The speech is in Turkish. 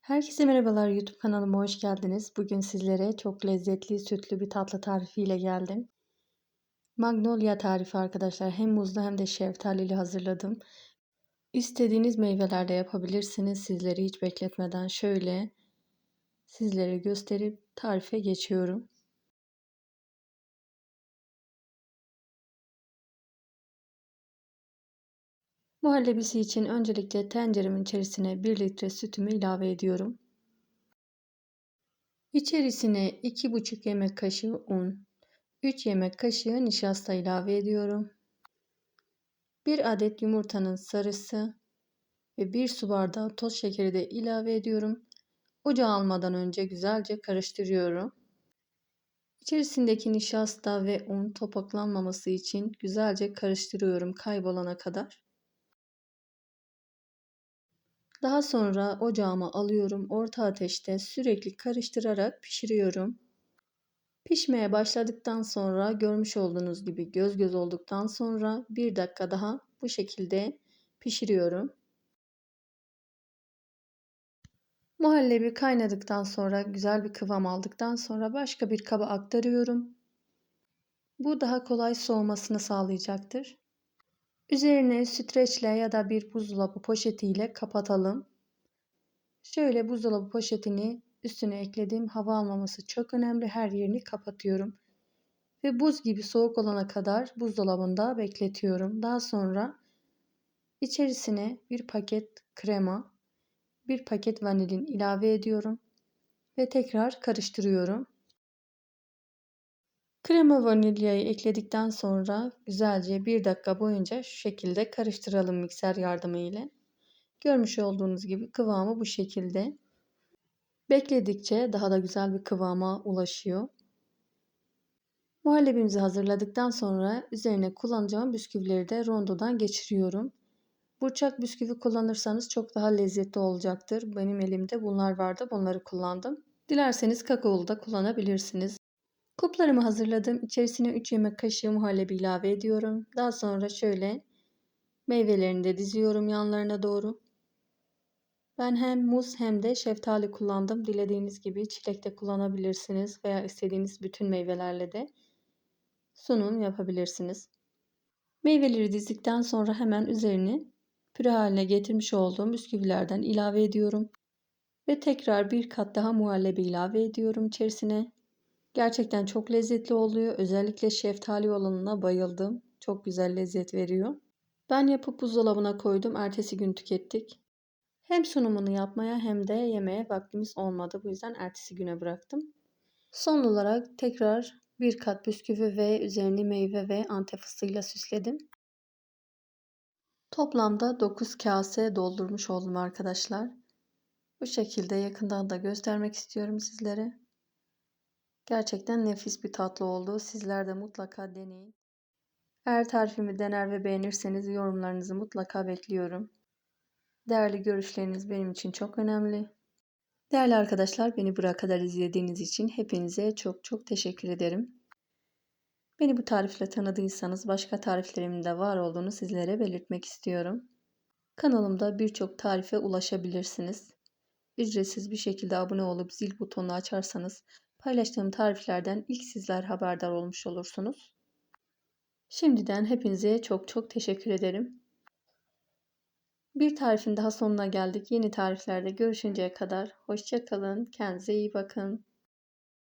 Herkese merhabalar YouTube kanalıma hoş geldiniz. Bugün sizlere çok lezzetli sütlü bir tatlı tarifiyle geldim. Magnolia tarifi arkadaşlar. Hem muzlu hem de şeftalili hazırladım. İstediğiniz meyvelerle yapabilirsiniz. Sizleri hiç bekletmeden şöyle sizlere gösterip tarife geçiyorum. Muhallebisi için öncelikle tenceremin içerisine 1 litre sütümü ilave ediyorum. İçerisine 2,5 yemek kaşığı un, 3 yemek kaşığı nişasta ilave ediyorum. 1 adet yumurtanın sarısı ve 1 su bardağı toz şekeri de ilave ediyorum. Ocağa almadan önce güzelce karıştırıyorum. İçerisindeki nişasta ve un topaklanmaması için güzelce karıştırıyorum kaybolana kadar. Daha sonra ocağıma alıyorum. Orta ateşte sürekli karıştırarak pişiriyorum. Pişmeye başladıktan sonra görmüş olduğunuz gibi göz göz olduktan sonra bir dakika daha bu şekilde pişiriyorum. Muhallebi kaynadıktan sonra güzel bir kıvam aldıktan sonra başka bir kaba aktarıyorum. Bu daha kolay soğumasını sağlayacaktır. Üzerine streçle ya da bir buzdolabı poşetiyle kapatalım. Şöyle buzdolabı poşetini üstüne ekledim. Hava almaması çok önemli. Her yerini kapatıyorum. Ve buz gibi soğuk olana kadar buzdolabında bekletiyorum. Daha sonra içerisine bir paket krema, bir paket vanilin ilave ediyorum ve tekrar karıştırıyorum. Krema vanilyayı ekledikten sonra güzelce bir dakika boyunca şu şekilde karıştıralım mikser yardımı ile. Görmüş olduğunuz gibi kıvamı bu şekilde. Bekledikçe daha da güzel bir kıvama ulaşıyor. Muhallebimizi hazırladıktan sonra üzerine kullanacağım bisküvileri de rondodan geçiriyorum. Burçak bisküvi kullanırsanız çok daha lezzetli olacaktır. Benim elimde bunlar vardı. Bunları kullandım. Dilerseniz kakaolu da kullanabilirsiniz. Kuplarımı hazırladım. İçerisine 3 yemek kaşığı muhallebi ilave ediyorum. Daha sonra şöyle meyvelerini de diziyorum yanlarına doğru. Ben hem muz hem de şeftali kullandım. Dilediğiniz gibi çilek de kullanabilirsiniz veya istediğiniz bütün meyvelerle de sunum yapabilirsiniz. Meyveleri dizdikten sonra hemen üzerini püre haline getirmiş olduğum bisküvilerden ilave ediyorum. Ve tekrar bir kat daha muhallebi ilave ediyorum içerisine. Gerçekten çok lezzetli oluyor. Özellikle şeftali olanına bayıldım. Çok güzel lezzet veriyor. Ben yapıp buzdolabına koydum. Ertesi gün tükettik. Hem sunumunu yapmaya hem de yemeye vaktimiz olmadı. Bu yüzden ertesi güne bıraktım. Son olarak tekrar bir kat bisküvi ve üzerini meyve ve antep fıstığıyla süsledim. Toplamda 9 kase doldurmuş oldum arkadaşlar. Bu şekilde yakından da göstermek istiyorum sizlere. Gerçekten nefis bir tatlı oldu. Sizler de mutlaka deneyin. Eğer tarifimi dener ve beğenirseniz yorumlarınızı mutlaka bekliyorum. Değerli görüşleriniz benim için çok önemli. Değerli arkadaşlar beni buraya kadar izlediğiniz için hepinize çok çok teşekkür ederim. Beni bu tarifle tanıdıysanız başka tariflerimin de var olduğunu sizlere belirtmek istiyorum. Kanalımda birçok tarife ulaşabilirsiniz. Ücretsiz bir şekilde abone olup zil butonunu açarsanız paylaştığım tariflerden ilk sizler haberdar olmuş olursunuz. Şimdiden hepinize çok çok teşekkür ederim. Bir tarifin daha sonuna geldik. Yeni tariflerde görüşünceye kadar hoşçakalın. Kendinize iyi bakın.